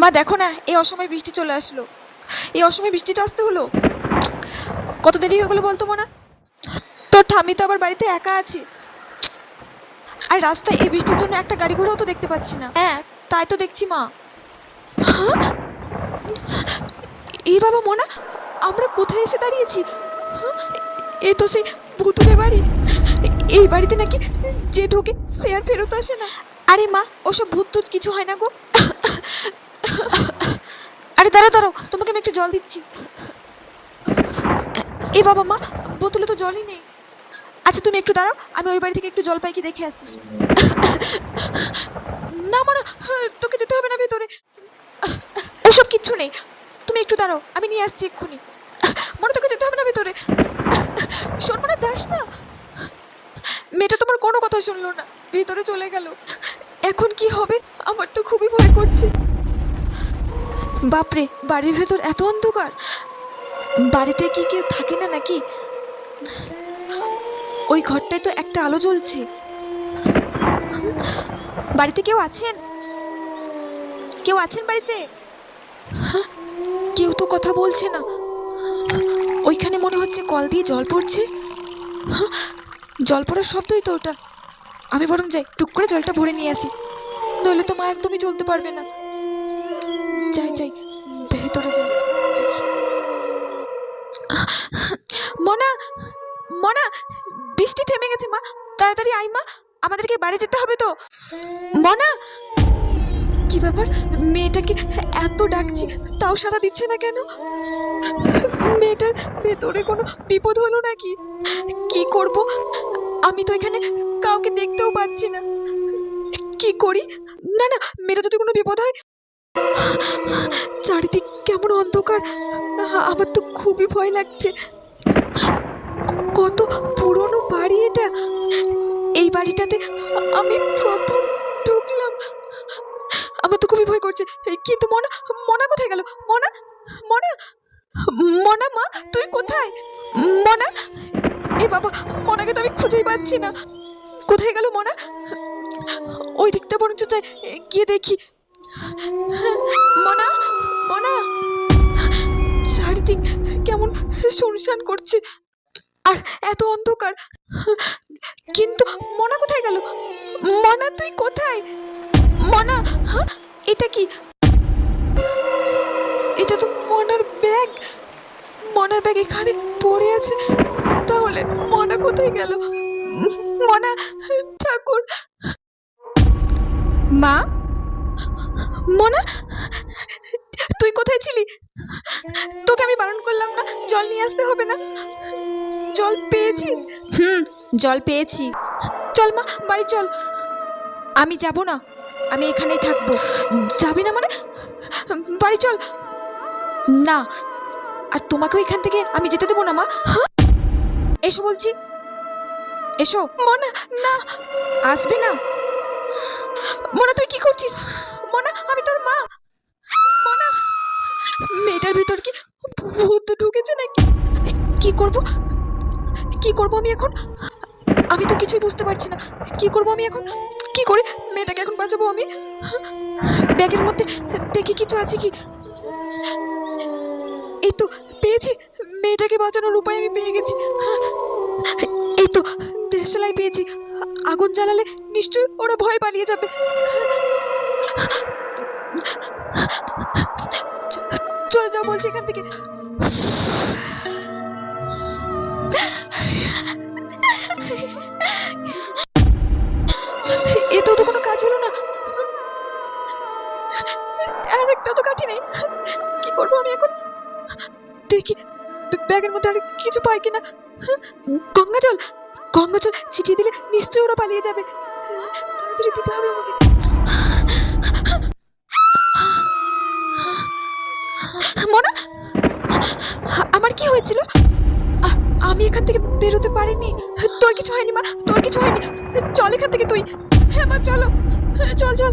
মা, দেখো না, এই অসময় বৃষ্টি চলে আসলো। এই অসময় বৃষ্টিটা আসতে হলো? কত দেরি হয়ে গেলো বলতো মনা? তোর ঠামি তো আবার বাড়িতে একা আছে। আর রাস্তায় এই বৃষ্টির জন্য একটা গাড়ি ঘোড়াও তো দেখতে পাচ্ছি না। হ্যাঁ তাই তো দেখছি মা। হ্যাঁ? এই বাবা মোনা, আমরা কোথায় এসে দাঁড়িয়েছি? হ্যাঁ? এ তো সেই ভুতুরে বাড়ি। এই বাড়িতে নাকি যে ঢোকে সে আর ফেরত আসে না। আরে মা, ওসব ভূত টুত কিছু হয় না গো। আরে দাঁড়াও দাঁড়াও, তোমাকে আমি একটু জল দিচ্ছি। এ বাবা মা, বোতলে তো জলই নেই। আচ্ছা তুমি একটু দাঁড়াও, আমি ওই বাড়ি থেকে একটু জল পাই কি দেখে আসছি। না মানা তোকে যেতে হবে না ভেতরে। ওসব কিচ্ছু নেই। তুমি একটু দাঁড়াও, আমি নিয়ে আসছি এক্ষুনি। মনে তোকে যেতে হবে না ভেতরে। শোন মানে যাস না। মেয়েটা তোমার কোনো কথা শুনলো না। ভেতরে চলে গেল। এখন কি হবে? আমার তো খুবই ভয় করছে। বাপরে, বাড়ির ভেতর এত অন্ধকার। বাড়িতে কি কেউ থাকে না নাকি? ওই ঘরটায় তো একটা আলো জ্বলছে। বাড়িতে কেউ আছেন? কেউ আছেন বাড়িতে? কেউ তো কথা বলছে না। ওইখানে মনে হচ্ছে কল দিয়ে জল পড়ছে। জল পড়ার শব্দই তো ওটা। আমি বরং যাই, টুক করে জলটা ভরে নিয়ে আসি। নইলে তো মা একদমই চলতে পারবে না। যাই যাই, ভেতরে যাই, দেখি। মনা মনা, বৃষ্টি থেমে গেছে মা। তাড়াতাড়ি আই মা, আমাদেরকে বাড়ি যেতে হবে তো। মনা! কি ব্যাপার? মেয়েটাকে এত ডাকছি, তাও সারা দিচ্ছে না কেন? মেয়েটার ভেতরে কোনো বিপদ হলো নাকি? কি করব? আমি তো এখানে কাউকে দেখতেও পাচ্ছি না। কি করি? না না, মেয়েটা যদি কোনো বিপদ হয়? চারিদিক কেমন অন্ধকার। আমার তো খুবই ভয় লাগছে। কত পুরনো বাড়ি এটা। এই বাড়িটাতে আমি প্রথম ঢুকলাম। আমার তো খুবই ভয় করছে। কিন্তু মনা মনা কোথায় গেল? মনা মনা মনা মা, তুই কোথায়? মনা বাবা মনাকে তো আমি খুঁজেই পাচ্ছি না। কোথায় গেল মনা? ওই দিকটা বরঞ্চ চাই গিয়ে দেখি। মনা মনা! চারিদিক কেমন শুনশান করছে। আর এত অন্ধকার। কিন্তু মনা কোথায় গেল? মনা, তুই কোথায়? মনা হ্যাঁ? এটা কি? এটা তো মনার ব্যাগ। মনার ব্যাগ এখানে পড়ে আছে। তাহলে কোথায় গেল? মনা, ঠাকুর। মা? মনা, তুই কোথায় ছিলি? তোকে আমি বারণ করলাম না, জল নিয়ে আসতে হবে না। জল পেয়েছিস? হুম, জল পেয়েছি। চল মা, বাড়ি চল। আমি যাব না, আমি এখানেই থাকব। যাবি না মানে? বাড়ি চল। না, আর তোমাকেও এখান থেকে আমি যেতে দেবো না মা। হ্যাঁ? এসো বলছি। এসো। মনা, না। আসবে না। মনা, তুই কি করছিস? মনা, আমি তোর মা। মনা, মেয়েটার ভিতর কি ভূত ঢুকেছে নাকি? কি করব? কি করব আমি এখন? আমি তো কিছুই বুঝতে পারছি না। কি করব আমি এখন? কি করে মেয়েটাকে এখন বাঁচাবো আমি? ব্যাগের মধ্যে দেখি কিছু আছে কি? এই তো, পেয়েছি। মেয়েটাকে বাঁচানোর উপায় আমি পেয়ে গেছি। এই তো, দেশলাই পেয়েছি। আগুন জ্বালালে নিশ্চয়ই ওরা ভয় পালিয়ে যাবে। চলে যাও বলছি এখান থেকে। এতেও তো কোনো কাজ হলো না। আর একটা তো কাঠি নেই। কি করব আমি এখন? দেখি, ব্যাগের মধ্যে আর কিছু পাই কিনা। গঙ্গা জল গঙ্গা জল ছিটিয়ে দিলে নিশ্চয়ই ওরা পালিয়ে যাবে। তাড়াতাড়ি দিতে হবে আমাকে। মনা, আমার কি হয়েছিল? আমি এখান থেকে বেরোতে পারিনি। তোর কিছু হয়নি মা, তোর কিছু হয়নি। চল এখান থেকে তুই। হ্যাঁ মা, চলো। চল চল।